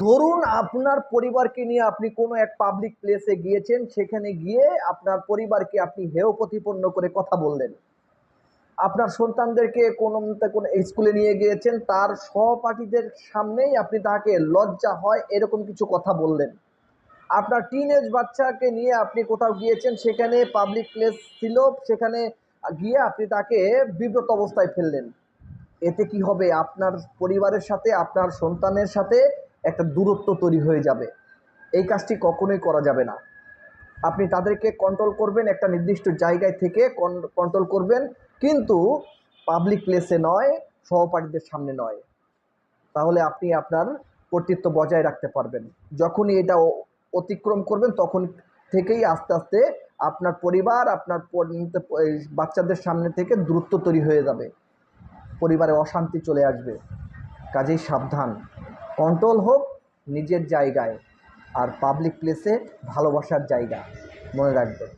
ধরুন আপনার পরিবারকে নিয়ে আপনি কোনো এক পাবলিক প্লেসে গিয়েছেন, সেখানে গিয়ে আপনার পরিবারকে আপনি হেয় প্রতিপন্ন করে কথা বললেন। আপনার সন্তানদেরকে কোনো কোনো স্কুলে নিয়ে গিয়েছেন, তার সহপাঠীদের সামনেই আপনি তাকে লজ্জা হয় এরকম কিছু কথা বললেন। আপনার টিনেজ বাচ্চাকে নিয়ে আপনি কোথাও গিয়েছেন, সেখানে পাবলিক প্লেস ছিল, সেখানে গিয়ে আপনি তাকে বিব্রত অবস্থায় ফেললেন। এতে কি হবে? আপনার পরিবারের সাথে, আপনার সন্তানের সাথে একটা দূরত্ব তৈরি হয়ে যাবে। এই কাজটি কখনোই করা যাবে না। আপনি তাদেরকে কন্ট্রোল করবেন একটা নির্দিষ্ট জায়গায় থেকে কন্ট্রোল করবেন, কিন্তু পাবলিক প্লেসে নয়, সহপাঠীদের সামনে নয়। তাহলে আপনি আপনার কর্তৃত্ব বজায় রাখতে পারবেন। যখনই এটা অতিক্রম করবেন, তখন থেকেই আস্তে আস্তে আপনার পরিবার, আপনার বাচ্চাদের সামনে থেকে দূরত্ব তৈরি হয়ে যাবে। পরিবারে অশান্তি চলে আসবে। কাজেই সাবধান। কন্ট্রোল হোক নিজের জায়গায় আর পাবলিক প্লেসে ভালোবাসার জায়গা। মনে রাখবেন।